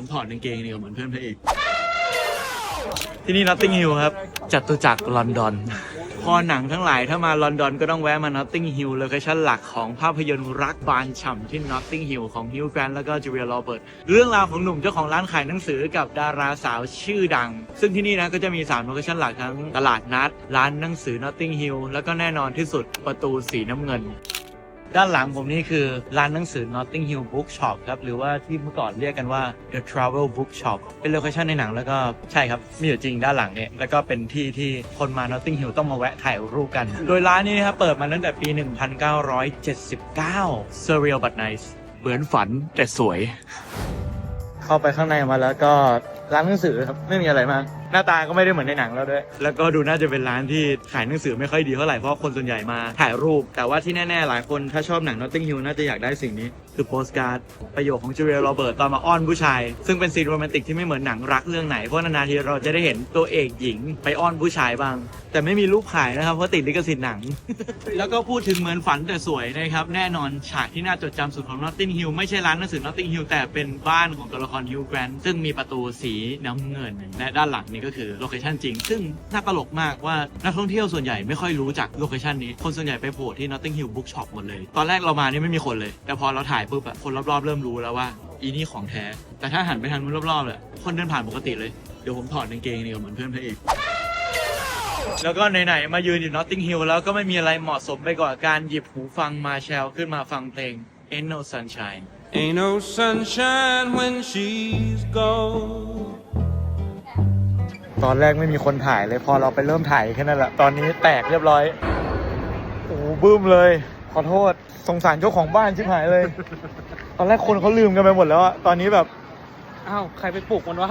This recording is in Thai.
ผมถอดกางเกงดีกว่าเหมือนเพื่อนพระเอกที่นี่นอตติงฮิลครับ จัตุจักรลอนดอนพอหนังทั้งหลายถ้ามาลอนดอนก็ต้องแวะมานอตติงฮิลโลเคชั่นหลักของภาพยนตร์รักบานฉ่ำที่นอตติงฮิลของฮิวแกรนแล้วก็จูเลียโรเบิร์ตเรื่องราวของหนุ่มเจ้าของร้านขายหนังสือกับดาราสาวชื่อดัง ซึ่งที่นี่นะก็จะมี3โลเคชั่นหลักทั้งตลาดนัด ร้านหนังสือนอตติงฮิลแล้วก็แน่นอนที่สุดประตูสีน้ำเงิน ด้านหลังผมนี่คือร้านหนังสือ Notting Hill Bookshop ครับ หรือว่าที่เมื่อก่อนเรียกกันว่า The Travel Bookshop เป็นโลเคชั่นในหนังแล้วก็ใช่ครับ มีอยู่จริงด้านหลังเนี่ย แล้วก็เป็นที่ที่คนมา Notting Hill ต้องมาแวะถ่ายรูปกัน โดยร้านนี้นะครับเปิดมาตั้งแต่ปี 1979 Surreal but nice เหมือนฝันแต่สวย เข้าไปข้างในมาแล้วก็ ร้านหนังสือครับไม่มีอะไรมากหน้าตาก็ไม่ได้เหมือนในหนังแล้วด้วย แล้วก็ดูน่าจะเป็นร้านที่ขายหนังสือไม่ค่อยดีเท่าไหร่เพราะคนส่วนใหญ่มาถ่ายรูป แต่ว่าที่แน่ๆหลายคนถ้าชอบหนัง Notting Hill น่าจะอยากได้สิ่งนี้ คือโปสการ์ดประโยคของจูเลียโรเบิร์ตตอนมาอ้อนผู้ชาย ซึ่งเป็นซีนโรแมนติกที่ไม่เหมือนหนังรักเรื่องไหน เพราะนานๆทีเราจะได้เห็นตัวเอกหญิงไปอ้อนผู้ชายบ้าง แต่ไม่มีรูปขายนะครับ เพราะติดลิขสิทธิ์หนัง แล้วก็พูดถึงเหมือนฝันแต่สวยนะครับ แน่นอนฉากที่น่าจดจำสุดของ Notting Hill ไม่ใช่ร้านหนังสือ Notting Hill แต่เป็นบ้านของตัวละคร Hugh Grant ซึ่งมีประตูสีน้ำเงิน และด้านหลังนี่ก็คือโลเคชั่นจริง ซึ่งน่าตลกมากว่านักท่องเที่ยวส่วนใหญ่ไม่ค่อยรู้จักโลเคชั่นนี้คนส่วนใหญ่ไปโผล่ที่ Notting Hill Bookshop หมดเลยตอนแรกเรามานี่ไม่มีคนเลย แต่พอเราถ่ายปุ๊บอะคนรอบๆเริ่มรู้แล้วว่า อีนี่ของแท้ แต่ถ้าหันไปทางนู้นรอบๆเลยคนเดินผ่านปกติเลย เดี๋ยวผมถอดกางเกงดีกว่าเหมือนเพื่อนพระเอกแล้วก็ไหนๆมายืนอยู่ Notting Hill แล้วก็ไม่มีอะไรเหมาะสมไปกว่าการหยิบหูฟังมาแชลขึ้นมาฟังเพลง Ain't No Sunshine Ain't no sunshine when she's gone. ตอนแรกไม่มีคนถ่ายเลยพอเราไปเริ่มถ่ายแค่นั้นแหละ ตอนนี้แตกเรียบร้อย โอ้โหบึ้มเลย ขอโทษสงสารเจ้าของบ้านชิบหายเลย ตอนแรกคนเขาลืมกันไปหมดแล้วอะตอนนี้แบบ อ้าว ใครไปปลุกมันวะ